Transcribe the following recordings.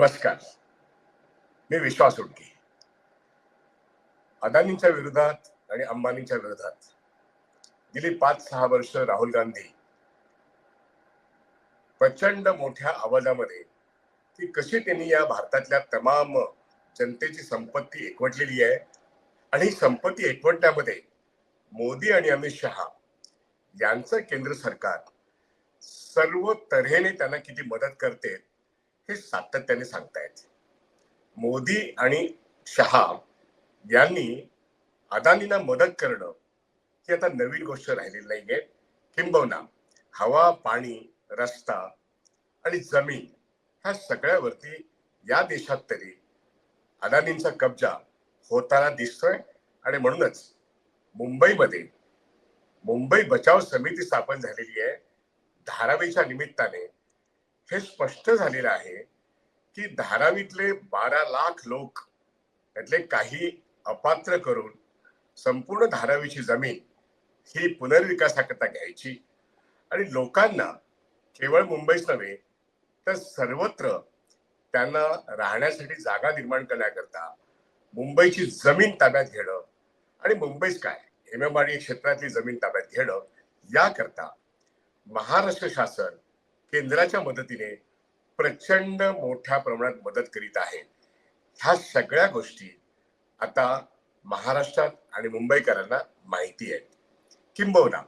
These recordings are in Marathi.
नमस्कार. मी विश्वास उडकी. अदानींच्या विरोधात आणि अंबानींच्या विरोधात गेली पाच सहा वर्ष राहुल गांधी प्रचंड मोठ्या आवाजामध्ये की कशी त्यांनी या भारतातल्या तमाम जनतेची संपत्ती एकवटलेली आहे आणि ही संपत्ती एकवटण्यामध्ये मोदी आणि अमित शहा यांचं केंद्र सरकार सर्व तऱ्हेने त्यांना किती मदत करते हे सातत्याने सांगतायत मोदी आणि शहा यांनी अदानींना मदत करणं ही आता नवीन गोष्ट राहिलेली नाहीये. किंबहुना हवा पाणी रस्ता आणि जमीन ह्या सगळ्यावरती या देशात तरी अदानींचा कब्जा होताना दिसतोय. आणि म्हणूनच मुंबईमध्ये मुंबई बचाव समिती स्थापन झालेली आहे. धारावीच्या निमित्ताने हे स्पष्ट झालेलं आहे की धारावीतले बारा लाख लोक त्यातले काही अपात्र करून संपूर्ण धारावीची जमीन ही पुनर्विकासाकरता घ्यायची. आणि लोकांना केवळ मुंबईच नव्हे तर सर्वत्र त्यांना राहण्यासाठी जागा निर्माण करण्याकरता मुंबईची जमीन ताब्यात घेणं आणि मुंबईच काय एम क्षेत्रातली जमीन ताब्यात घेणं याकरता महाराष्ट्र शासन केंद्राच्या मदतीने प्रचंड मोठ्या प्रमाणात मदत करीत आहे. ह्या सगळ्या गोष्टी आता महाराष्ट्रात आणि मुंबईकरांना माहिती आहेत. किंबहुना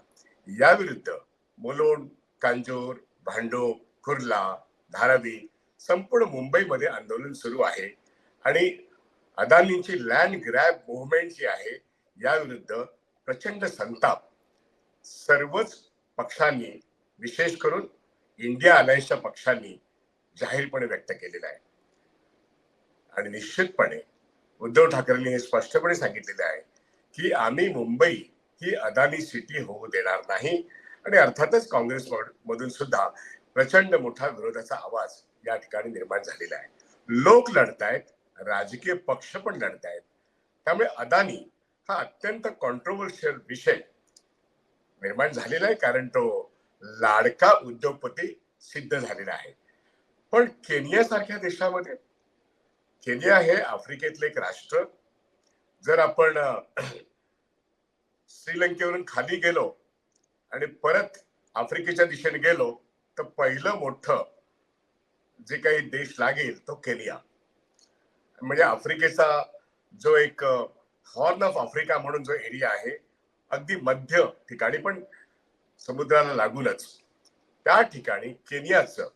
याविरुद्ध मुलोंड कांजूर भांडो कुर्ला धारावी संपूर्ण मुंबईमध्ये आंदोलन सुरू आहे. आणि अदानींची लँड ग्रॅब मुवमेंट जी आहे याविरुद्ध प्रचंड संताप सर्वच पक्षांनी विशेष करून इंडिया अलायन्सच्या पक्षांनी जाहीरपणे व्यक्त केलेला आहे. आणि निश्चितपणे उद्धव ठाकरेंनी हे स्पष्टपणे सांगितलेले आहे की आम्ही मुंबई ही अदानी सिटी होऊ देणार नाही आणि अर्थातच काँग्रेस मधून सुद्धा प्रचंड मोठा विरोधाचा आवाज या ठिकाणी निर्माण झालेला आहे. लोक लढतायत राजकीय पक्ष पण लढतायत. त्यामुळे अदानी हा अत्यंत कॉन्ट्रोवर्शियल विषय निर्माण झालेला आहे कारण तो लाडका उद्योगपती सिद्ध झालेला आहे. पण केनिया सारख्या देशामध्ये केनिया हे आफ्रिकेतले एक राष्ट्र. जर आपण श्रीलंकेवरून खाली गेलो आणि परत आफ्रिकेच्या दिशेने गेलो तर पहिलं मोठं जे काही देश लागेल तो केनिया. म्हणजे आफ्रिकेचा जो एक हॉर्न ऑफ आफ्रिका म्हणून जो एरिया आहे अगदी मध्य ठिकाणी पण समुद्राला लागूनच. त्या ठिकाणी केनियाचं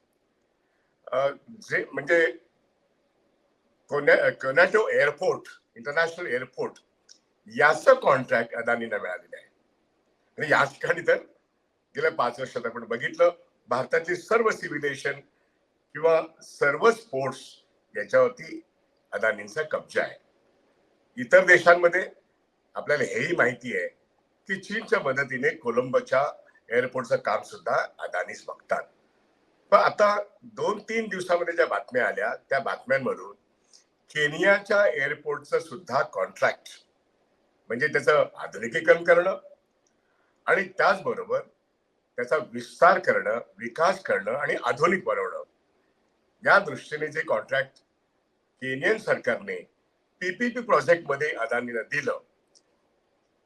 जे म्हणजे कोनॅटो एअरपोर्ट इंटरनॅशनल एअरपोर्ट याचं कॉन्ट्रॅक्ट अदानींना मिळालेलं आहे. आणि या ठिकाणी तर गेल्या पाच वर्षात आपण बघितलं भारतातली सर्व सिव्हिलेशन किंवा सर्व स्पोर्ट्स याच्यावरती अदानींचा कब्जा आहे. इतर देशांमध्ये आपल्याला हेही माहिती आहे की चीनच्या मदतीने कोलंबोच्या एअरपोर्टचं काम सुद्धा अदानीच बघतात. पण आता दोन तीन दिवसामध्ये ज्या बातम्या आल्या त्या बातम्यांमधून केनियाच्या एअरपोर्टचं सुद्धा कॉन्ट्रॅक्ट म्हणजे त्याचं आधुनिकीकरण करणं आणि त्याचबरोबर त्याचा विस्तार करणं विकास करणं आणि आधुनिक बनवणं. या दृष्टीने जे कॉन्ट्रॅक्ट केनियन सरकारने पीपीपी प्रोजेक्टमध्ये अदानीनं दिलं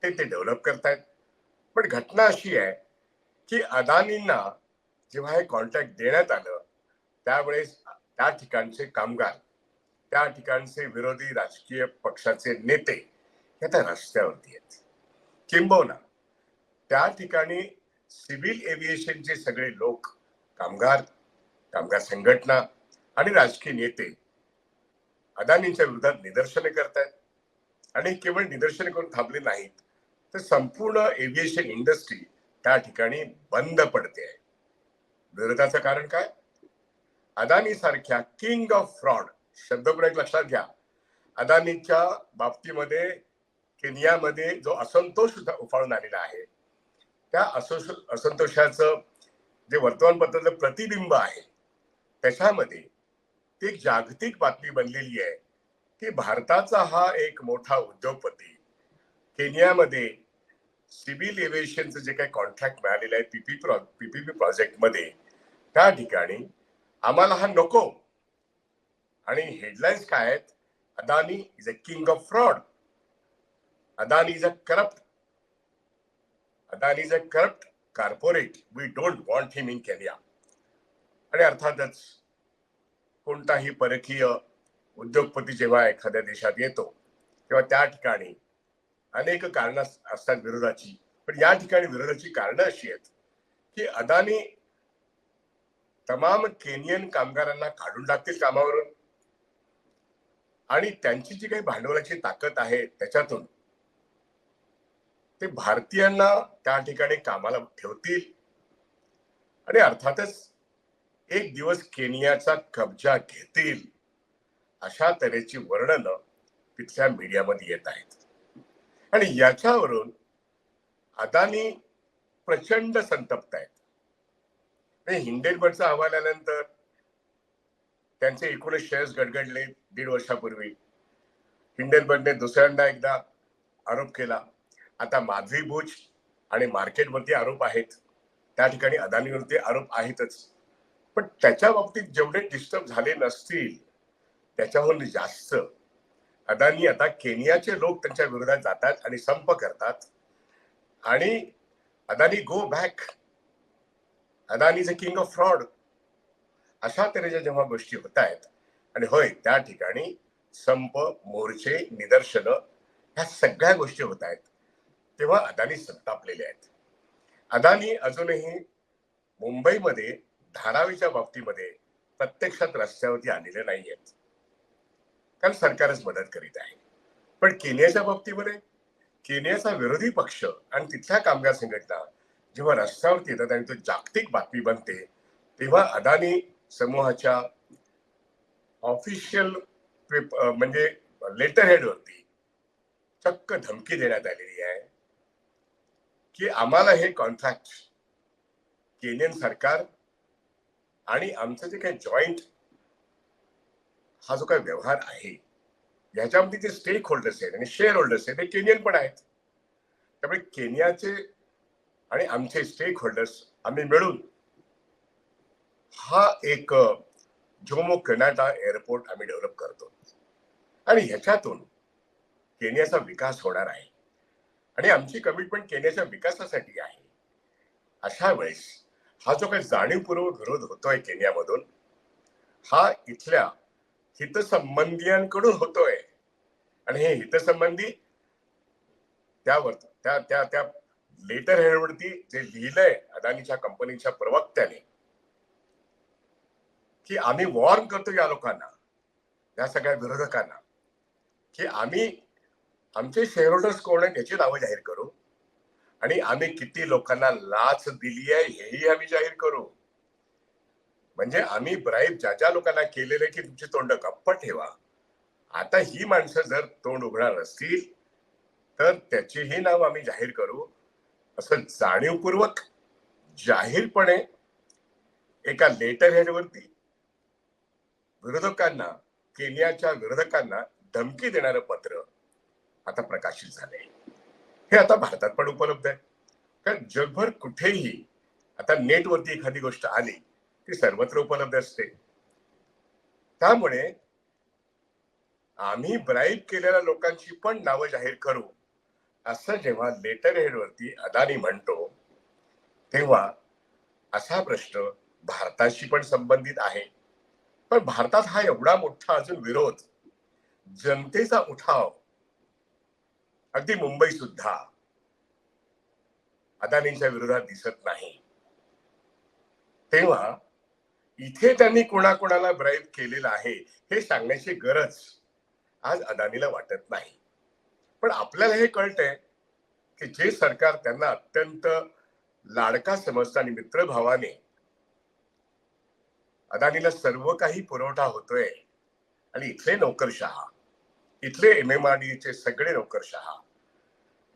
ते ते डेव्हलप करतायत. पण घटना अशी आहे की अदानींना जेव्हा हे कॉन्ट्रॅक्ट देण्यात आलं त्यावेळेस त्या ठिकाणचे कामगार त्या ठिकाणचे विरोधी राजकीय पक्षाचे नेते हे त्या रस्त्यावरती आहेत. किंबहुना त्या ठिकाणी सिव्हिल एव्हिएशनचे सगळे लोक कामगार कामगार संघटना आणि राजकीय नेते अदानींच्या विरोधात निदर्शने करतायत. आणि केवळ निदर्शने करून थांबले नाहीत तर संपूर्ण एव्हिएशन इंडस्ट्री त्या ठिकाणी बंद पडते. आहे विरोधाचं कारण काय? अदानी सारख्या किंग ऑफ फ्रॉड शब्दप्रयोग लक्षात घ्या. अदानीच्या बाबतीमध्ये केनियामध्ये जो असंतोष उफाळून आलेला आहे त्या असंतोषाचं जे वर्तमानपत्राचं प्रतिबिंब आहे त्याच्यामध्ये ती जागतिक बातमी बनलेली आहे की भारताचा हा एक मोठा उद्योगपती केनियामध्ये सिव्हिल एव्हिएशनचं जे काही कॉन्ट्रॅक्ट मिळालेलं आहे पीपी पीपीपी प्रोजेक्टमध्ये त्या ठिकाणी आम्हाला हा नको. आणि हेडलाईन्स काय आहेत? Adani is a king of fraud. Adani is a corrupt. Adani is a corrupt corporate. We don't want him in Kenya आणि अर्थातच कोणताही परकीय उद्योगपती जेव्हा एखाद्या देशात येतो तेव्हा त्या ठिकाणी अनेक कारण असतात विरोधाची. पण या ठिकाणी विरोधाची कारण अशी आहेत की अदानी तमाम केनियन कामगारांना काढून टाकतील कामावरून. आणि त्यांची जी काही भांडवलाची ताकद आहे त्याच्यातून ते भारतीयांना त्या ठिकाणी कामाला ठेवतील. आणि अर्थातच एक दिवस केनियाचा कब्जा घेतील अशा तऱ्हेची वर्णन तिथल्या मीडियामध्ये येत आहेत. आणि याच्यावरून अदानी प्रचंड संतप्त आहेत. आणि हिंडेनबर्गचा अहवाल आल्यानंतर त्यांचे एकूणच शेअर्स गडगडले दीड वर्षापूर्वी. हिंडेनबर्गने दुसऱ्यांदा एकदा आरोप केला. आता माझी भुज आणि मार्केटवरती आरोप आहेत. त्या ठिकाणी अदानीवरती आरोप आहेतच. पण त्याच्या बाबतीत जेवढे डिस्टर्ब झाले नसतील त्याच्याहून जास्त अदानी आता केनियाचे लोक त्यांच्या विरोधात जातात आणि संप करतात. आणि Adani go back Adani is a king of fraud अशा तऱ्हेच्या जेव्हा गोष्टी होत आहेत आणि होय त्या ठिकाणी संप मोर्चे निदर्शनं ह्या सगळ्या गोष्टी होत आहेत तेव्हा अदानी संतापलेले आहेत. अदानी अजूनही मुंबईमध्ये धारावीच्या बाबतीमध्ये प्रत्यक्षात रस्त्यावरती आलेले नाही आहेत कारण सरकारच मदत करीत आहे. पण केनियाच्या बाबतीमध्ये केनियाचा विरोधी पक्ष आणि तिथल्या कामगार संघटना जेव्हा रस्त्यावरती येतात आणि तो जागतिक बातमी बनते तेव्हा अदानी समूहाच्या ऑफिशियल म्हणजे लेटर हेडवरती चक्क धमकी देण्यात आलेली आहे की आम्हाला हे कॉन्ट्रॅक्ट केनियन सरकार आणि आमचं जे काही जॉईंट हा जो काय व्यवहार आहे याच्यामध्ये जे स्टेक होल्डर्स आहेत आणि शेअर होल्डर्स आहेत ते केनियन पण आहेत. त्यामुळे केनियाचे आणि आमचे स्टेक होल्डर्स आम्ही मिळून हा एक जोमो कनाडा एअरपोर्ट आम्ही डेव्हलप करतो. आणि ह्याच्यातून केनियाचा विकास होणार आहे. आणि आमची कमिटमेंट केनियाच्या विकासासाठी आहे. अशा वेळेस हा जो काही जाणीवपूर्वक विरोध होतोय केनियामधून हा इथल्या हितसंबंधियांकडून होतोय. आणि हे हितसंबंधी त्यावर त्या त्या त्या लेटर हेडवरती जे लिहिलंय अदानीच्या कंपनीच्या प्रवक्त्याने की आम्ही वॉर्न करतो या लोकांना या सगळ्या विरोधकांना की आम्ही आमचे शेअरहोल्डर्स कोण आहेत याची नावं जाहीर करू. आणि आम्ही किती लोकांना लाच दिली आहे हेही आम्ही जाहीर करू. म्हणजे आम्ही ब्राईब ज्या ज्या लोकांना केलेले की तुमची तोंड गप्प ठेवा. आता ही माणसं जर तोंड उघडणार असतील तर त्याचीही नाव आम्ही जाहीर करू. असं जाणीवपूर्वक जाहीरपणे एका लेटर हेडवरती विरोधकांना केनियाच्या विरोधकांना धमकी देणारं पत्र आता प्रकाशित झालंय. हे आता भारतात पण उपलब्ध आहे. कारण जगभर कुठेही आता नेटवरती एखादी गोष्ट आली ती सर्वत्र उपलब्ध असते. त्यामुळे आम्ही ब्राईब केलेल्या लोकांची पण नावं जाहीर करू असं जेव्हा लेटर हेडवरती अदानी म्हणतो तेव्हा असा प्रश्न भारताशी पण संबंधित आहे. पण भारतात हा एवढा मोठा अजून विरोध जनतेचा उठाव अगदी मुंबई सुद्धा अदानींच्या विरोधात दिसत नाही. तेव्हा इथे त्यांनी कोणाकोणाला ब्राईब केलेलं आहे हे सांगण्याची गरज आज अदानीला वाटत नाही. पण आपल्याला हे कळतंय की जे सरकार त्यांना अत्यंत लाडका समजतं आणि मित्रभावाने अदानीला सर्व काही पुरवठा होतोय. आणि इथले नोकरशहा इथले एम एम आर चे सगळे नोकरशहा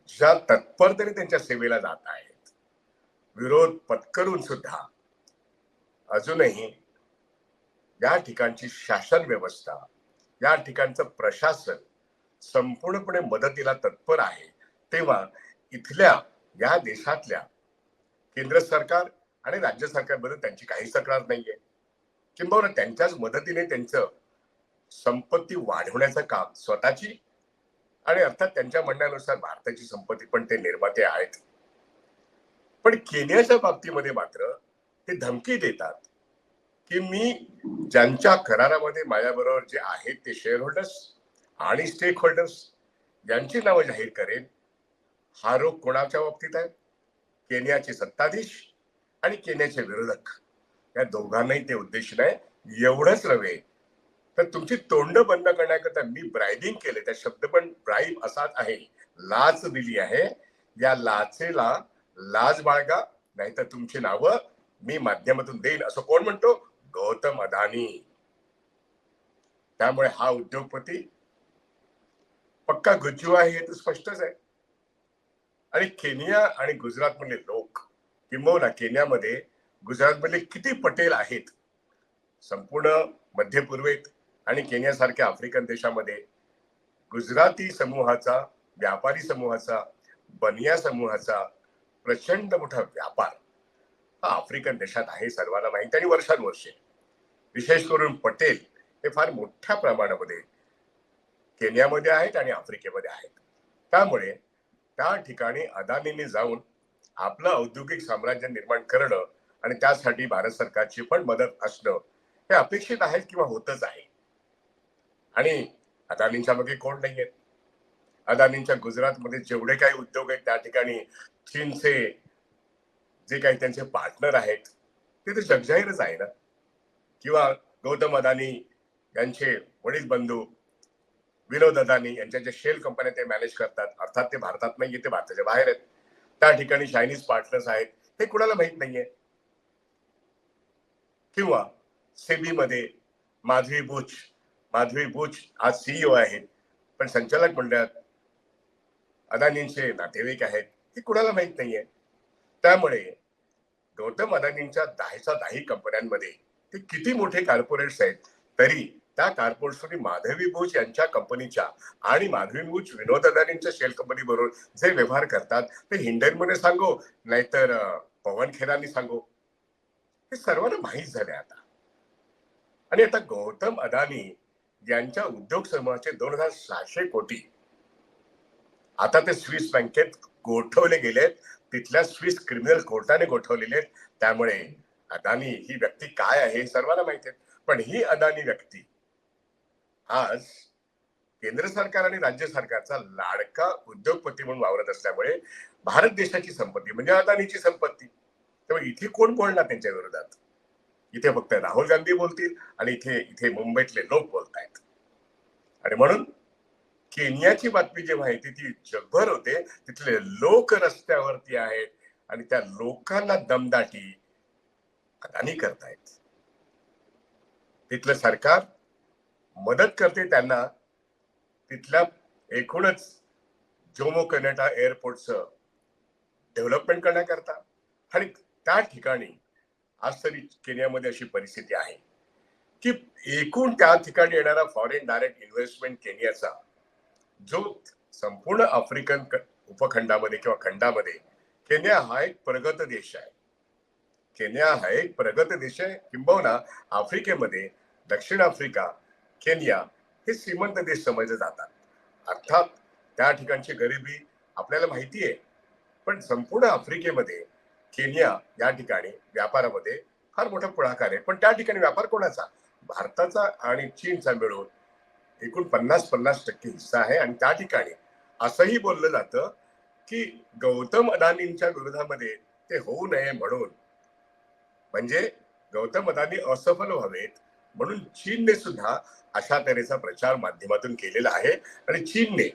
ज्या तत्परतेने त्यांच्या सेवेला जात आहेत विरोध पत्करून सुद्धा अजूनही या ठिकाणची शासन व्यवस्था या ठिकाणचं प्रशासन संपूर्णपणे मदतीला तत्पर आहे. तेव्हा इथल्या या देशातल्या केंद्र सरकार आणि राज्य सरकारबद्दल त्यांची काही तक्रार नाहीये. किंबहुना त्यांच्याच मदतीने त्यांचं संपत्ती वाढवण्याचं काम स्वतःची आणि अर्थात त्यांच्या म्हणण्यानुसार भारताची संपत्ती पण ते निर्माते आहेत. पण केनियाच्या बाबतीमध्ये मात्र ते धमकी देतात की मी ज्यांच्या करारामध्ये माझ्याबरोबर जे आहेत ते शेअर होल्डर्स आणि स्टेक होल्डर्स यांची नावं जाहीर करेन हा रोग कोणाच्या बाबतीत आहे? केनियाचे सत्ताधीश आणि केनियाचे विरोधक. या दोघांनाही ते उद्देश नाही. एवढंच नव्हे तर तुमची तोंड बंद करण्याकरता मी ब्रायबिंग केले. त्या शब्द पण ब्राईब असाच आहे. लाच दिली आहे. या लाचेला लाज बाळगा नाहीतर तुमची नावं मी माध्यमातून देईन असं कोण म्हणतो? गौतम अदानी. त्यामुळे हा उद्योगपती पक्का गुज्जू आहे हे तर स्पष्टच आहे. आणि केनिया आणि गुजरात मधले लोक किंबहुना केनियामध्ये गुजरात मधले किती पटेल आहेत संपूर्ण मध्य पूर्वेत आणि केनियासारख्या आफ्रिकन देशामध्ये गुजराती समूहाचा व्यापारी समूहाचा बनिया समूहाचा प्रचंड मोठा व्यापार हा आफ्रिकन देशात आहे सर्वांना माहिती आणि वर्षानुवर्षे. विशेष करून पटेल हे फार मोठ्या प्रमाणामध्ये केनियामध्ये आहेत आणि आफ्रिकेमध्ये आहेत. त्यामुळे त्या ठिकाणी अदानीने जाऊन आपलं औद्योगिक साम्राज्य निर्माण करणं आणि त्यासाठी भारत सरकारची पण मदत असणं हे अपेक्षित आहे किंवा होतच आहे. आणि अदानींच्या मागे कोण नाही आहेत अदानींच्या गुजरातमध्ये जेवढे काही उद्योग आहेत त्या ठिकाणी चीनचे जे काही त्यांचे पार्टनर आहेत ते तर जगजाहीरच आहे ना? किंवा गौतम अदानी यांचे वडील बंधू विनोद अदानी यांच्या ज्या शेल कंपन्या ते मॅनेज करतात अर्थात ते भारतात नाही ते भारताच्या बाहेर आहेत. त्या ठिकाणी चायनीज पार्टनर्स आहेत. हे कुणाला माहीत नाहीये? किंवा सेबीमध्ये माधवी बुच माधवी बुच आज सीईओ आहेत पण संचालक मंडळात अदानींचे नातेवाईक आहेत हे कुणाला माहीत नाहीये? त्यामुळे गौतम अदानींच्या दहाच्या दाही कंपन्यांमध्ये ते किती मोठे कॉर्पोरेट्स आहेत तरी त्या कार्पोरेट्सनी माधवी भोज यांच्या कंपनीच्या आणि माधवी भोज विनोद अदानींच्या शेल कंपनी बरोबर जे व्यवहार करतात ते हिंडनमध्ये सांगो नाहीतर पवन खेरांनी सांगो. हे सर्वांना माहीत झाले आता. आणि आता गौतम अदानी यांच्या उद्योग समूहाचे दोन हजार सहाशे कोटी आता ते स्विस बँकेत गोठवले गेलेत. तिथल्या स्विस क्रिमिनल कोर्टाने गोठवलेले आहेत. त्यामुळे अदानी ही व्यक्ती काय आहे हे सर्वांना माहिती आहे. पण ही अदानी व्यक्ती आज केंद्र सरकार आणि राज्य सरकारचा लाडका उद्योगपती म्हणून वावरत असल्यामुळे भारत देशाची संपत्ती म्हणजे अदानीची संपत्ती त्यामुळे इथे कोण बोलणार त्यांच्या विरोधात? इथे फक्त राहुल गांधी बोलतील आणि इथे इथे मुंबईतले लोक बोलतायत. आणि म्हणून केनियाची बातमी जेव्हा येते ती जगभर होते तिथले लोक रस्त्यावरती आहेत आणि त्या लोकांना दमदाटी अदानी करतायत. तिथलं सरकार मदत करते त्यांना तिथल्या एकूणच जोमो कनेटा एअरपोर्टचं डेव्हलपमेंट करण्याकरता आणि त्या ठिकाणी आज तरी केनियामध्ये अशी परिस्थिती आहे की एकूण त्या ठिकाणी येणारा फॉरेन डायरेक्ट इन्व्हेस्टमेंट केनियाचा जो संपूर्ण आफ्रिकन उपखंडामध्ये किंवा खंडामध्ये केन्या हा एक प्रगत देश आहे. केन्या हा एक प्रगत देश आहे. किंबहुना आफ्रिकेमध्ये दक्षिण आफ्रिका केनिया हे श्रीमंत देश समजले जातात. अर्थात त्या ठिकाणची गरिबी आपल्याला माहिती आहे. पण संपूर्ण आफ्रिकेमध्ये केनिया या ठिकाणी व्यापारामध्ये फार मोठा पुढाकार आहे. पण त्या ठिकाणी व्यापार कोणाचा? भारताचा आणि चीनचा मिळून एकूण पन्नास पन्नास टक्के हिस्सा आहे. आणि त्या ठिकाणी असंही बोललं जातं की गौतम अदानींच्या विरोधामध्ये ते होऊ नये म्हणून. म्हणजे गौतम अदानी असफल व्हावेत म्हणून चीनने सुद्धा अशा तऱ्हेचा प्रचार माध्यमातून केलेला आहे. आणि चीनने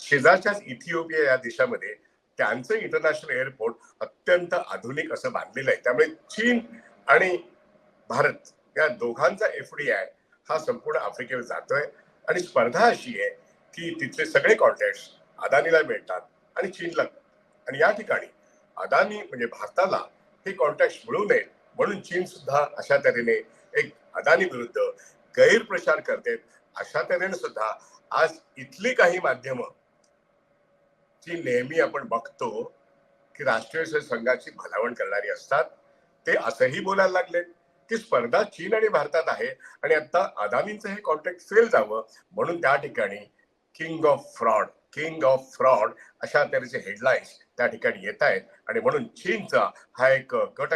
शेजारच्याच इथिओपिया या देशामध्ये त्यांचं इंटरनॅशनल एअरपोर्ट अत्यंत आधुनिक असं बांधलेलं आहे. त्यामुळे चीन आणि भारत या दोघांचा एफडीआय हा संपूर्ण आफ्रिकेवर जातोय. आणि स्पर्धा अशी आहे की तिथले सगळे कॉन्ट्रॅक्ट अदानीला मिळतात आणि चीनला आणि या ठिकाणी अदानी म्हणजे भारताला हे कॉन्ट्रॅक्ट मिळू नये म्हणून चीन सुद्धा अशा तऱ्हेने एक अदानी विरुद्ध गैरप्रचार करते. अशा तऱ्हेने सुद्धा आज इथली काही माध्यमं जी नेहमी आपण बघतो की राष्ट्रीय संघाची भलावण करणारी असतात ते असंही बोलायला लागले की स्पर्धा चीन आणि भारतात आहे. आणि आता अदानींचं हे कॉन्ट्रॅक्ट फेल जावं म्हणून त्या ठिकाणी king of fraud king of fraud अशा तऱ्हेचे हेडलाईन्स त्या ठिकाणी येत आहेत. आणि म्हणून चीनचा हा एक गट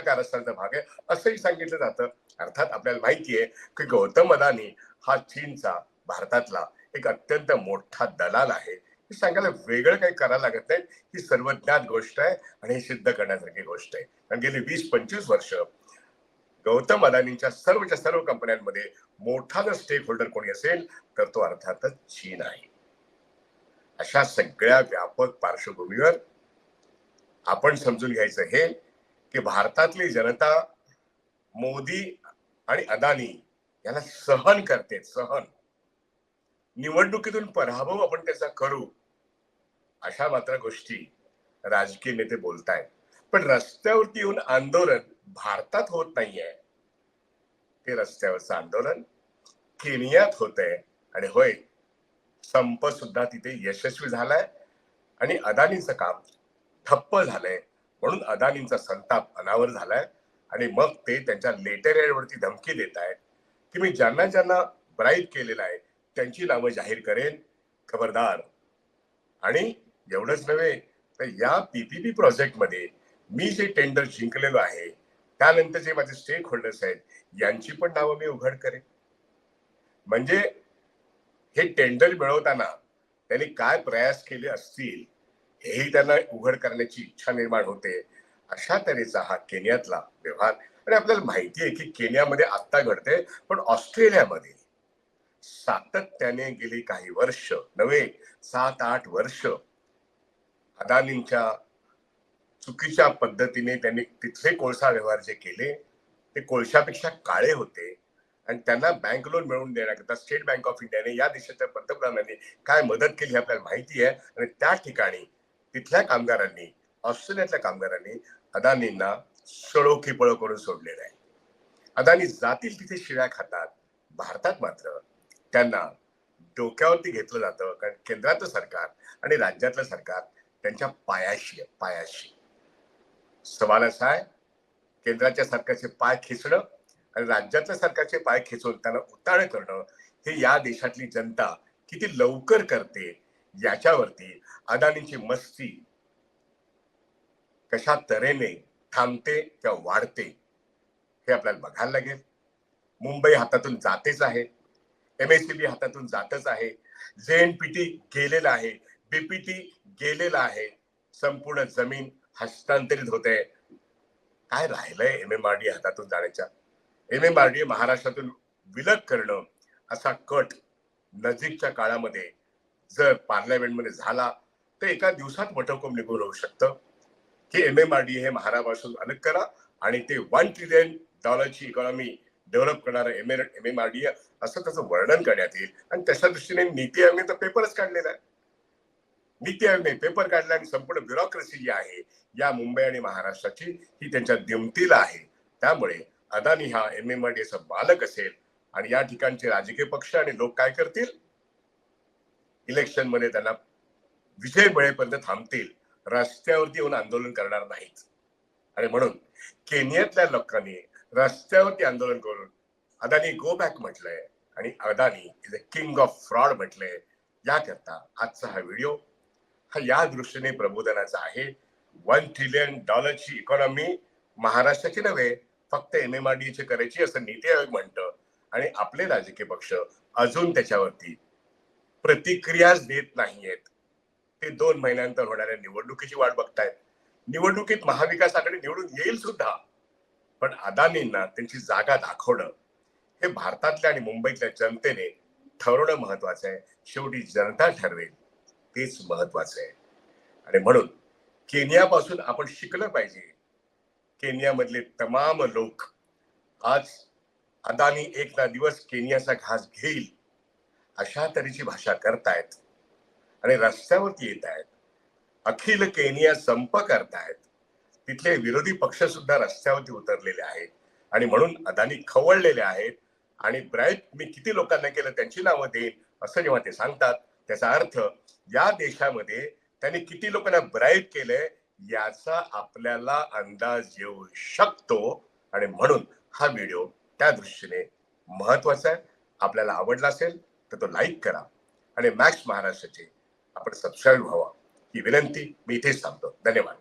भाग आहे. असंही सांगितलं जातं. अर्थात आपल्याला माहिती आहे की गौतम अदानी हा चीनचा भारतातला एक अत्यंत मोठा दलाल आहे. हे सांगायला वेगळं काही करायला लागत नाही. ही सर्वज्ञात गोष्ट आहे आणि हे सिद्ध करण्यासारखी गोष्ट आहे. कारण गेली वीस पंचवीस वर्ष गौतम अदानींच्या सर्वच्या सर्व कंपन्यांमध्ये मोठा जर स्टेक होल्डर कोणी असेल तर तो अर्थातच चीन आहे. अशा सगळ्या व्यापक पार्श्वभूमीवर आपण समजून घ्यायचं हे की भारतातली जनता मोदी आणि अदानी याला सहन करते सहन. निवडणुकीतून पराभव आपण त्याचा करू अशा मात्र गोष्टी राजकीय नेते बोलतायत. पण रस्त्यावरती येऊन आंदोलन भारतात होत नाहीये. ते रस्त्यावरचं आंदोलन केनियात होत आहे आणि होय संप सुद्धा तिथे यशस्वी झालाय. आणि अदानीचं काम ठप्प झालंय. म्हणून अदानींचा संताप अनावर झालाय. आणि मग ते त्यांच्या लेटर वरती धमकी देत आहेत की मी ज्यांना ज्यांना ब्राईब केलेलं आहे त्यांची नावं जाहीर करेन. खबरदार. आणि एवढंच नव्हे तर या पीपीपी प्रोजेक्टमध्ये मी जे टेंडर जिंकलेलो आहे त्यानंतर जे माझे स्टेक होल्डर्स आहेत यांची पण नावं मी उघड करेन. म्हणजे हे टेंडर मिळवताना त्यांनी काय प्रयास केले असतील हेही त्यांना उघड करण्याची इच्छा निर्माण होते. अशा तऱ्हेचा हा केनियातला व्यवहार. आणि आपल्याला माहिती आहे की केनियामध्ये आत्ता घडते पण ऑस्ट्रेलियामध्ये सातत्याने गेली काही वर्ष नव्हे सात आठ वर्ष अदानींच्या चुकीच्या पद्धतीने त्यांनी तिथले कोळसा व्यवहार जे केले ते कोळशापेक्षा काळे होते. आणि त्यांना बँक लोन मिळवून देण्याकरता स्टेट बँक ऑफ इंडियाने या देशाच्या पंतप्रधानांनी काय मदत केली हे आपल्याला माहिती आहे. आणि त्या ठिकाणी तिथल्या कामगारांनी ऑस्ट्रेलियातल्या कामगारांनी अदानींना सळो पळ करून सोडलेलं आहे. अदानी जातील तिथे शिळ्या खातात भारतात मात्र त्यांना डोक्यावरती घेतलं जातं. कारण केंद्रातलं सरकार आणि राज्यातलं सरकार त्यांच्या पायाशी आहे पायाशी. सवाल असा आहे केंद्राच्या सरकारचे पाय खेचणं आणि राज्यातल्या सरकारचे पाय खेचून त्यांना उताळ करणं हे या देशातली जनता किती लवकर करते याच्यावरती अदानींची मस्ती कशा तऱ्हेने थांबते किंवा वाढते हे आपल्याला बघायला लागेल. मुंबई हातातून जातेच आहे. एम एस बी हातातून जातच आहे. जे एनपीटी गेलेला आहे बीपीटी गेलेला आहे संपूर्ण जमीन हस्तांतरित होते. काय राहिलंय एम एम आर डी हातातून जाण्याच्या? एम एम आर डी महाराष्ट्रातून विलग करणं असा कट नजीकच्या काळामध्ये जर पार्लमेंटमध्ये झाला तर एका दिवसात वटहुकूम निघून होऊ शकतं. की एम एम आर डी हे महाराष्ट्रातून अलग करा आणि ते वन ट्रिलियन डॉलरची इकॉनॉमी डेव्हलप करणारं M M M R D असं त्याचं वर्णन करण्यात येईल. आणि त्याच्या दृष्टीने नीती आयोगाने तर पेपरच काढलेला आहे. नीती आयोगाने पेपर काढला आणि संपूर्ण ब्युरोक्रेसी जी आहे या मुंबई आणि महाराष्ट्राची ही त्यांच्या दिमतीला आहे. त्यामुळे अदानी हा एम एम आर डी बालक असेल आणि या ठिकाणचे राजकीय पक्ष आणि लोक काय करतील? इलेक्शनमध्ये त्यांना विजय मिळेपर्यंत थांबतील. रस्त्यावरती येऊन आंदोलन करणार नाहीत. आणि म्हणून केनियातल्या लोकांनी रस्त्यावरती आंदोलन करून अदानी गो बॅक म्हटलंय आणि Adani is a king of fraud म्हटलंय. याकरता आजचा हा व्हिडिओ हा या दृष्टीने प्रबोधनाचा आहे. वन ट्रिलियन डॉलरची इकॉनॉमी महाराष्ट्राची नव्हे फक्त एम एम आर डी करायची असं नीती आयोग म्हणतं. आणि आपले राजकीय पक्ष अजून त्याच्यावरती प्रतिक्रियाच देत नाहीयेत. ते दोन महिन्यानंतर होणाऱ्या निवडणुकीची वाट बघतायत. निवडणुकीत महाविकास आघाडी निवडून येईल सुद्धा. पण अदानींना त्यांची जागा दाखवणं हे भारतातल्या आणि मुंबईतल्या जनतेने ठरवणं महत्वाचं आहे. शेवटी जनता ठरवेल. तेच महत्वाचं आहे. आणि म्हणून केनियापासून आपण शिकलं पाहिजे. केनियामधले तमाम लोक आज अदानी एक ना दिवस केनियाचा घास घेईल अशा तऱ्हेची भाषा करतायत. आणि रस्त्यावरती येत आहेत अखिल केनिया संप करतायत. तिथले विरोधी पक्ष सुद्धा रस्त्यावरती उतरलेले आहेत. आणि म्हणून अदानी खवळलेले आहेत. आणि ब्राईट मी किती लोकांना केलं त्यांची नावं देईन असं जेव्हा ते सांगतात त्याचा अर्थ या देशामध्ये त्यांनी किती लोकांना ब्राईट केलंय याचा आपल्याला अंदाज येऊ शकतो. आणि म्हणून हा व्हिडिओ त्या दृष्टीने महत्त्वाचा आहे. आपल्याला आवडला असेल तर तो लाईक करा. आणि मॅक्स महाराष्ट्राचे आपण सबस्क्राईब व्हावा. ही विनंती मी इथेच थांबतो. धन्यवाद.